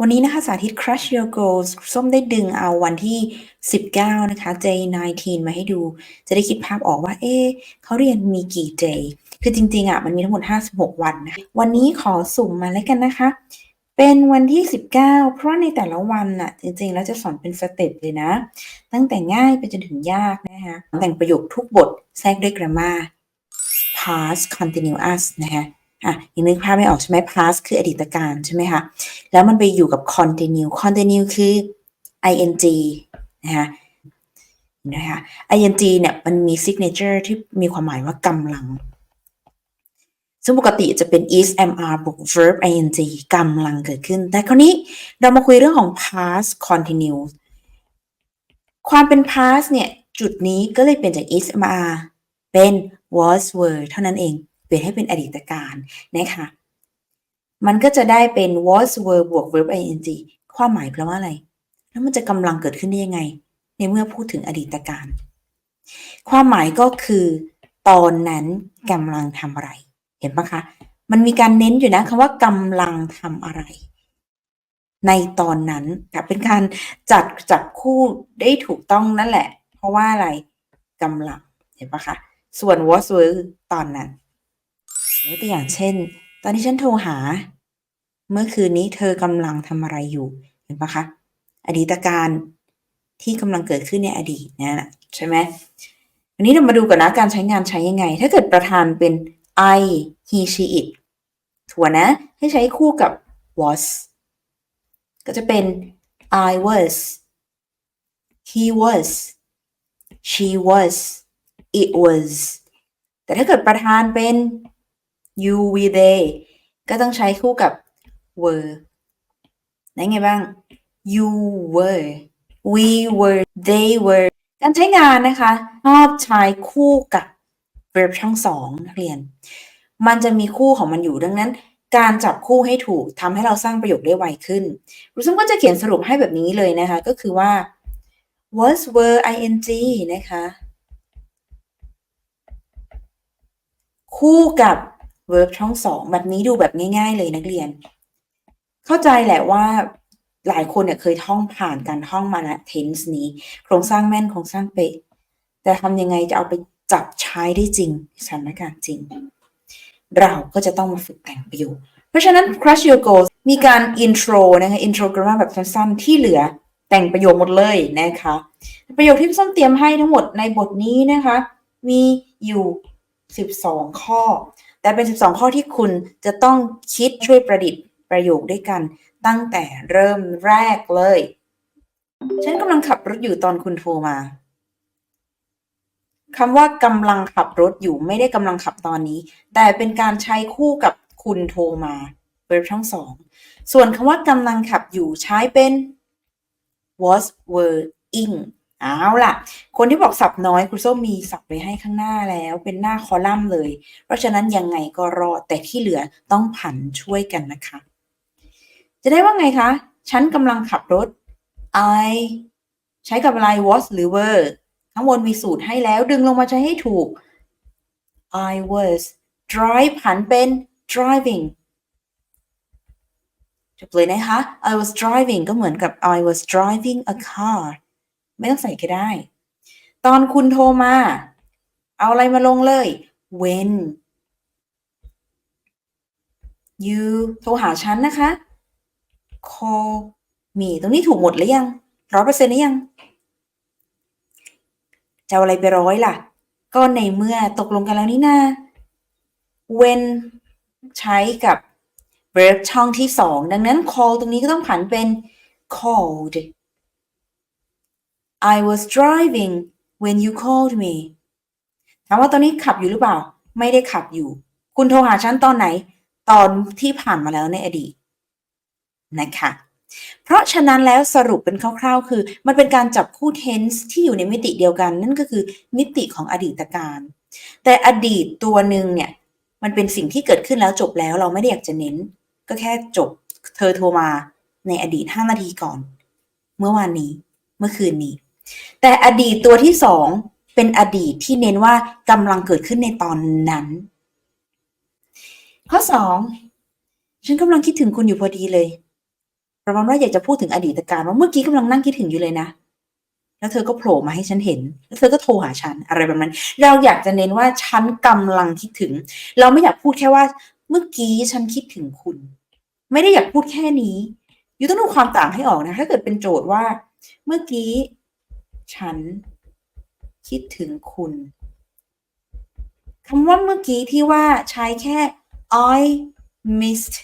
วันนี้นะคะสาธิต Crush Your Goals ส้มได้ดึงเอาวันที่ 19 นะคะ Day 19 มาให้ดู จะได้คิดภาพออกว่า เอ๊เขาเรียนมีกี่ day คือจริงๆอะมันมีทั้งหมด 56 วันนะวันนี้ขอสุ่มมาแล้วกันนะคะ เป็นวันที่ 19 เพราะในแต่ละวันน่ะ จริงๆ แล้วจะสอนเป็นสเต็ปเลยนะ ตั้งแต่ง่ายไปจนถึงยากนะคะแต่งประโยคทุกบทแทรกด้วย grammar past continuous นะคะ อะยังนึกภาพไม่ออกใช่ไหม past คืออดีตการใช่ไหมคะ แล้วมันไปอยู่กับ continue continue คือ ing นะคะนะคะ ing เนี่ยมันมี signature ที่มีความหมายว่ากำลัง ซึ่งปกติจะเป็น is am are บวก verb ing กำลังเกิดขึ้น แต่คราวนี้เรามาคุยเรื่องของ past continuous ความเป็น past เนี่ย จุดนี้ก็เลยเป็นจาก is am are เป็น was were เท่านั้นเอง เปลี่ยนให้เป็นอดีตการนะคะมันก็จะได้เป็น was were บวก verb ing ความหมายแปลว่าอะไร แล้วมันจะกำลังเกิดขึ้นได้ยังไง ในเมื่อพูดถึงอดีตการ ความหมายก็คือ ตอนนั้นกำลังทำอะไร เห็นปะคะ มันมีการเน้นอยู่นะคำว่ากำลังทำอะไร ในตอนนั้นค่ะเป็นการจัดจับคู่ได้ถูกต้องนั่นแหละ เพราะว่าอะไรกำลัง เห็นปะคะ ส่วน was were ตอนนั้น ยกตัวอย่างเช่น ตอนที่ฉันโทรหา เมื่อคืนนี้เธอกำลังทำอะไรอยู่ เห็นปะคะ อดีตการที่กำลังเกิดขึ้นในอดีตนะ ใช่ไหมอันนี้เรามาดูกันนะการใช้งานใช้ยังไง ถ้าเกิดประธานเป็น I he she it ถั่วนะ ให้ใช้คู่กับ was ก็จะเป็น I was he was she was it was แต่ถ้าเกิดประธานเป็น you we they ก็ต้องใช้คู่กับ were ได้ไงบ้าง you were we were they were การใช้งานนะคะชอบใช้คู่กับ verb ทั้งสองนักเรียน มันจะมีคู่ของมันอยู่ดังนั้น การจับคู่ให้ถูกทำให้เราสร้างประโยคได้ไวขึ้นรูซุมก็จะเขียนสรุปให้แบบนี้เลยนะคะ ก็คือว่า was were ing นะคะ คู่กับ verb ช่องสองแบบนี้ดูแบบง่าย ๆ เลยนักเรียน เข้าใจแหละว่าหลายคนเนี่ยเคยท่องผ่านการท่องมาแล้ว tense นี้ โครงสร้างแม่นโครงสร้างเป๊ะแต่ทำยังไงจะเอาไปจับใช้ได้จริงสถานการณ์จริง เราก็จะต้องมาฝึกแต่งประโยคเพราะฉะนั้น crush your goals มีการ intro นะคะ intro grammar แบบสั้นๆ ที่เหลือแต่งประโยคหมดเลยนะคะ ประโยคที่พี่ส้มเตรียมให้ทั้งหมดในบทนี้นะคะ มีอยู่ 12 ข้อ แต่เป็น 12 ข้อที่คุณจะต้องคิดช่วยประดิษฐ์ประโยคด้วยกัน ตั้งแต่เริ่มแรกเลย ฉันกำลังขับรถอยู่ตอนคุณโทรมาคำว่ากำลังขับรถอยู่ไม่ได้กำลังขับตอนนี้ แต่เป็นการใช้คู่กับคุณโทรมาเ verb ทั้งสอง ส่วนคำว่ากำลังขับอยู่ใช้เป็น was were ing เอาล่ะ คนที่บอกสับน้อยครูส้มมีสับไว้ให้ข้างหน้าแล้วเป็นหน้าคอลัมน์เลย เพราะฉะนั้นยังไงก็รอแต่ที่เหลือต้องผันช่วยกันนะคะ จะได้ว่าไงคะ ฉันกำลังขับรถ I ใช้กับอะไร was หรือ were ข้างบนมีสูตรให้แล้วดึงลงมาใช้ให้ถูก I was drive ผันเป็น driving จบเลยนะคะ I was driving ก็เหมือนกับ I was driving a car ไม่ต้องใส่ก็ได้ ตอนคุณโทรมา เอาอะไรมาลงเลย when you โทรหาฉันนะคะ call me ตรงนี้ถูกหมดหรือยังร้อยเปอร์เซ็นต์หรือยังจะอาอะไรไปร้อยล่ะ ก็ในเมื่อตกลงกันแล้วนี่นา when ใช้กับ verb ช่องที่สอง ดังนั้น call ตรงนี้ก็ต้องผันเป็น called I was driving when you called me ถามว่าตอนนี้ขับอยู่หรือเปล่า ไม่ได้ขับอยู่ คุณโทรหาฉันตอนไหน ตอนที่ผ่านมาแล้วในอดีตนะคะ เพราะฉะนั้นแล้วสรุปเป็นคร่าวๆ คือ มันเป็นการจับคู่ tense ที่อยู่ในมิติเดียวกัน นั่นก็คือมิติของอดีตการ แต่อดีตตัวหนึ่งเนี่ย มันเป็นสิ่งที่เกิดขึ้นแล้วจบแล้วเราไม่ได้อยากจะเน้น ก็แค่จบ เธอโทรมาในอดีต 5 นาทีก่อน เมื่อวานนี้ เมื่อคืนนี้ แต่อดีตตัวที่สองเป็นอดีตที่เน้นว่ากำลังเกิดขึ้นในตอนนั้น ข้อสองฉันกำลังคิดถึงคุณอยู่พอดีเลยประมาณว่าอยากจะพูดถึงอดีตการว่าเมื่อกี้กำลังนั่งคิดถึงอยู่เลยนะ แล้วเธอก็โผล่มาให้ฉันเห็น แล้วเธอก็โทรหาฉันอะไรแบบนั้น เราอยากจะเน้นว่าฉันกำลังคิดถึง เราไม่อยากพูดแค่ว่า เมื่อกี้ฉันคิดถึงคุณ ไม่ได้อยากพูดแค่นี้อยู่ต้องดูความต่างให้ออกนะ ถ้าเกิดเป็นโจทย์ว่า เมื่อกี้ ฉัน คิดถึงคุณคำว่าเมื่อกี้ที่ว่าใช้แค่ I missed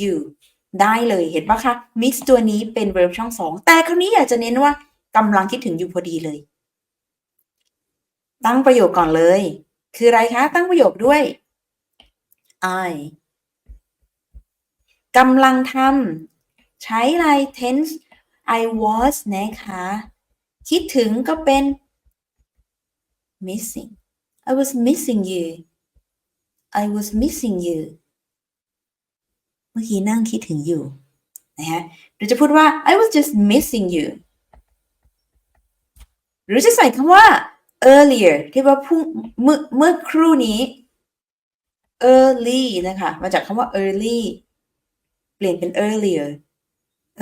you ได้เลยเห็นปะคะ miss ตัวนี้เป็น verb ช่องสอง แต่คราวนี้อยากจะเน้นว่ากำลังคิดถึงอยู่พอดีเลย ตั้งประโยคก่อนเลย คืออะไรคะ ตั้งประโยคด้วย I กำลังทำใช้อะไร tense I was นะคะ คิดถึงก็เป็น missing I was missing you I was missing you เมื่อกี้นั่งคิดถึงอยู่นะฮะหรือจะพูดว่า I was just missing you หรือจะใส่คำว่า earlier ที่ว่าพุ่งเมื่อเมื่อครู่นี้ early นะคะ มาจากคำว่า early เปลี่ยนเป็น earlier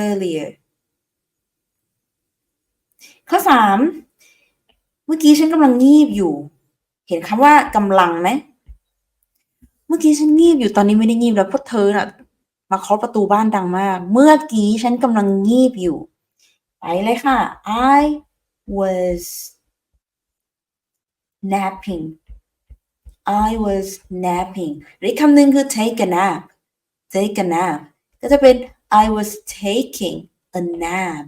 earlier ข้อสามเมื่อกี้ฉันกำลังงีบอยู่ เห็นคำว่ากำลังไหมเมื่อกี้ฉันงีบอยู่ตอนนี้ไม่ได้งีบแล้วเพราะเธอน่ะ มาเคาะประตูบ้านดังมาก เมื่อกี้ฉันกำลังงีบอยู่ไปเลยค่ะ I was napping I was napping หรือคำหนึ่งคือ take a nap take a nap ก็จะเป็น I was taking a nap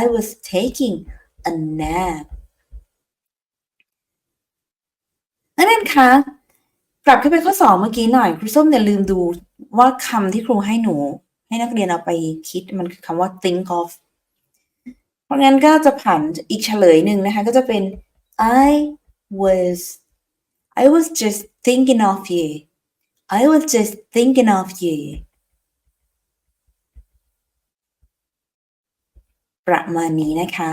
I was taking a nap นักเรียนคะกลับขึ้นไปข้อสองเมื่อกี้หน่อยครูส้มเนี่ยลืมดูว่าคำที่ครูให้หนู ให้นักเรียนเอาไปคิดมันคือคำว่า think of เพราะงั้นก็จะผ่านอีกเฉลยหนึ่งนะคะ ก็จะเป็น I was I was just thinking of you I was just thinking of you ประมาณนี้นะคะ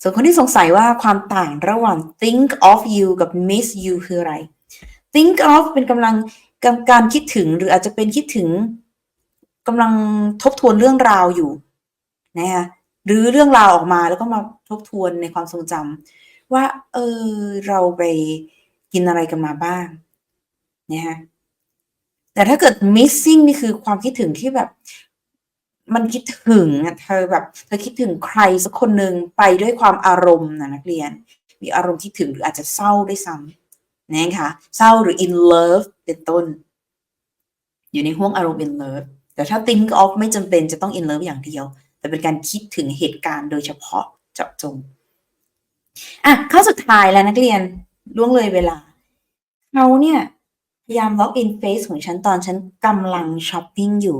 ส่วนคนที่สงสัยว่าความต่างระหว่าง think of you กับ miss you คืออะไร think of เป็นกำลังกำการคิดถึงหรืออาจจะเป็นคิดถึงกำลังทบทวนเรื่องราวอยู่นะคะหรือเรื่องราวออกมาแล้วก็มาทบทวนในความทรงจำว่า เออ เราไปกินอะไรกันมาบ้างนะคะแต่ถ้าเกิด missing นี่คือความคิดถึงที่แบบ มันคิดถึงอะเธอแบบ เธอคิดถึงใครสักคนหนึ่งไปด้วยความอารมณ์นะนักเรียน มีอารมณ์คิดถึงหรืออาจจะเศร้าด้วยซ้ำนะคะเศร้าหรือ in love เป็นต้น อยู่ในห่วงอารมณ์ in love แต่ถ้า think of ไม่จำเป็นจะต้อง in love อย่างเดียว แต่เป็นการคิดถึงเหตุการณ์โดยเฉพาะเจาะจงอะข้อสุดท้ายแล้วนักเรียนล่วงเลยเวลาเขาเนี่ยพยายามล็อกอินเฟซของฉันตอนฉันกำลังช้อปปิ้งอยู่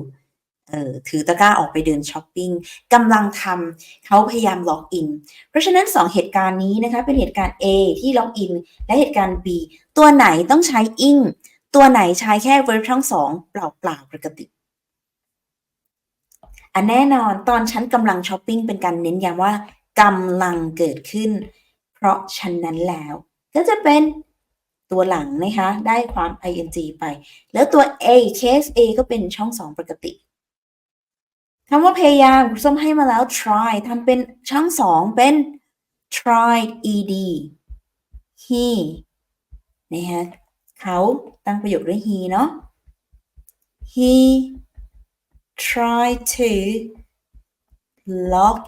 เออถือตะกร้าออกไปเดินช้อปปิ้งกำลังทำเขาพยายามล็อกอิน เพราะฉะนั้นสองเหตุการณ์นี้นะคะเป็นเหตุการณ์ A ที่ล็อกอิน และเหตุการณ์ B ตัวไหนต้องใช้ ing ตัวไหนใช้แค่ verb ทั้งสองเปล่าๆปล่าปกติอันแน่นอนตอนฉันกำลังช้อปปิ้งเป็นการเน้นย้ำว่ากำลังเกิดขึ้น เพราะฉะนั้นแล้ว ก็จะเป็นตัวหลังนะคะ ได้ความ ing ไป แล้วตัว a case a ก็เป็นช่องสองปกติ คำว่าพยายามคุณส้มให้มาแล้ว try ทำเป็นช่องสองเป็น tried ed he นะคะเขาตั้งประโยคด้วย he เนาะ he tried to log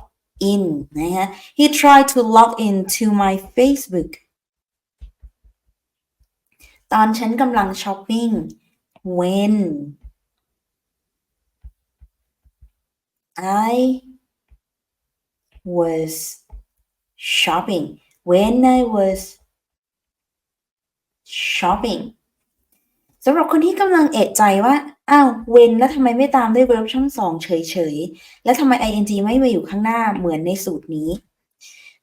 in นะคะ he tried to log in to my Facebook ตอนฉันกำลังช้อปปิ้ง when I was shopping when I was shopping สำหรับคนที่กำลังเอะใจว่า อ้าว when แล้วทำไมไม่ตามด้วย verb ช่องสองเฉยๆ แล้วทำไม ing ไม่มาอยู่ข้างหน้าเหมือนในสูตรนี้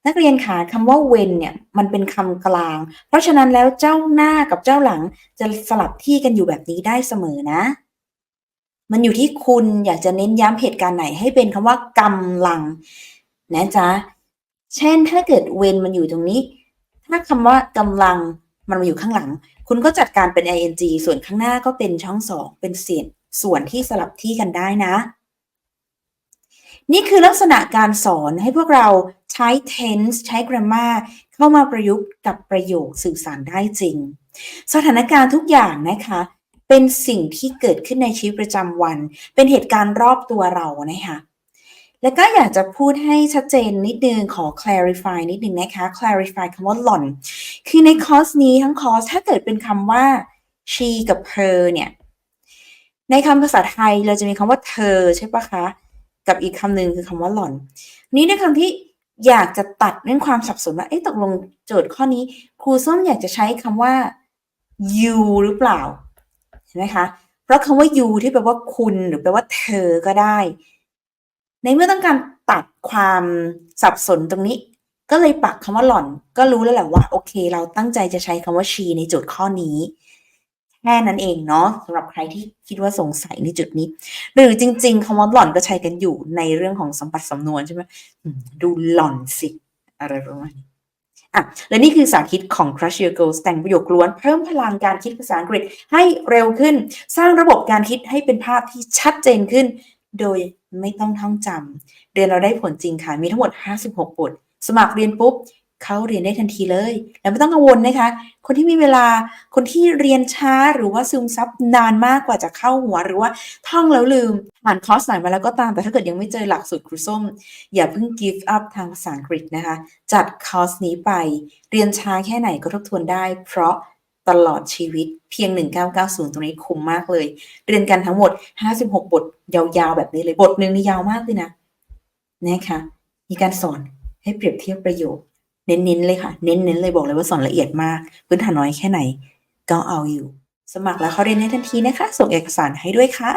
นักเรียนขาคำว่า when เนี่ย มันเป็นคำกลาง เพราะฉะนั้นแล้วเจ้าหน้ากับเจ้าหลังจะสลับที่กันอยู่แบบนี้ได้เสมอนะ มันอยู่ที่คุณอยากจะเน้นย้ำเหตุการณ์ไหนให้เป็นคำว่ากำลัง นะจ๊ะ เช่นถ้าเกิด when มันอยู่ตรงนี้ ถ้าคำว่ากำลังมันมาอยู่ข้างหลัง คุณก็จัดการเป็น ing ส่วนข้างหน้าก็เป็นช่องสองเป็นเสียงส่วนที่สลับที่กันได้นะ นี่คือลักษณะการสอนให้พวกเราใช้ tense ใช้ grammar เข้ามาประยุกต์กับประโยคสื่อสารได้จริง สถานการณ์ทุกอย่างนะคะ เป็นสิ่งที่เกิดขึ้นในชีวิตประจำวัน เป็นเหตุการณ์รอบตัวเรานะคะแล้วก็อยากจะพูดให้ชัดเจนนิดนึง ขอ clarify นิดนึงนะคะ clarify คำว่าหล่อน คือในคอร์สนี้ทั้งคอร์สถ้าเกิดเป็นคำว่า she กับ her เนี่ย ในคำภาษาไทยเราจะมีคำว่าเธอใช่ปะคะ กับอีกคำหนึ่งคือคำว่าหล่อน นี้ในคำที่อยากจะตัดเรื่องความสับสนว่า เอ๊ะตกลงโจทย์ข้อนี้ ครูส้มอยากจะใช้คำว่า you หรือเปล่า เห็นไหมคะ เพราะคำว่า you ที่แปลว่าคุณหรือแปลว่าเธอก็ได้ ในเมื่อต้องการตัดความสับสนตรงนี้ ก็เลยปักคำว่าหล่อน ก็รู้แล้วแหละว่า โอเค เราตั้งใจจะใช้คำว่า she ในโจทย์ข้อนี้แค่นั้นเองเนาะสำหรับใครที่คิดว่าสงสัยในจุดนี้ หรือจริง ๆคำว่าหล่อนก็ใช้กันอยู่ในเรื่องของสัมปัตสำนวนใช่ไหมดูหล่อนสิ อะไรประมาณนี้ อะและนี่คือสาธิตของ Crush Your Goals แต่งประโยคล้วนเพิ่มพลังการคิดภาษาอังกฤษให้เร็วขึ้น สร้างระบบการคิดให้เป็นภาพที่ชัดเจนขึ้น โดยไม่ต้องท่องจำเรียนเราได้ผลจริงค่ะ มีทั้งหมด 56 บท สมัครเรียนปุ๊บ เขาเรียนได้ทันทีเลย แล้วไม่ต้องกังวลนะคะ คนที่มีเวลา คนที่เรียนช้าหรือว่าซึมซับนานมากกว่าจะเข้าหัว หรือว่าท่องแล้วลืมผ่านคอร์สไหนมาแล้วก็ตาม แต่ถ้าเกิดยังไม่เจอหลักสูตรครูส้ม อย่าเพิ่ง give up ทางภาษาอังกฤษนะคะ จัดคอร์สนี้ไป เรียนช้าแค่ไหนก็ทบทวนได้ เพราะตลอดชีวิตเพียง 1990 ตรงนี้คุ้มมากเลย เรียนกันทั้งหมด 56 บทยาวๆ แบบนี้เลย บทหนึ่งนี่ยาวมากเลยนะนะคะ มีการสอนให้เปรียบเทียบประโยค เน้นๆเลยค่ะ เน้นๆเลยบอกเลยว่าสอนละเอียดมาก พื้นฐานน้อยแค่ไหนก็เอาอยู่ สมัครแล้วเขาเรียนได้ทันทีนะคะ ส่งเอกสารให้ด้วยค่ะ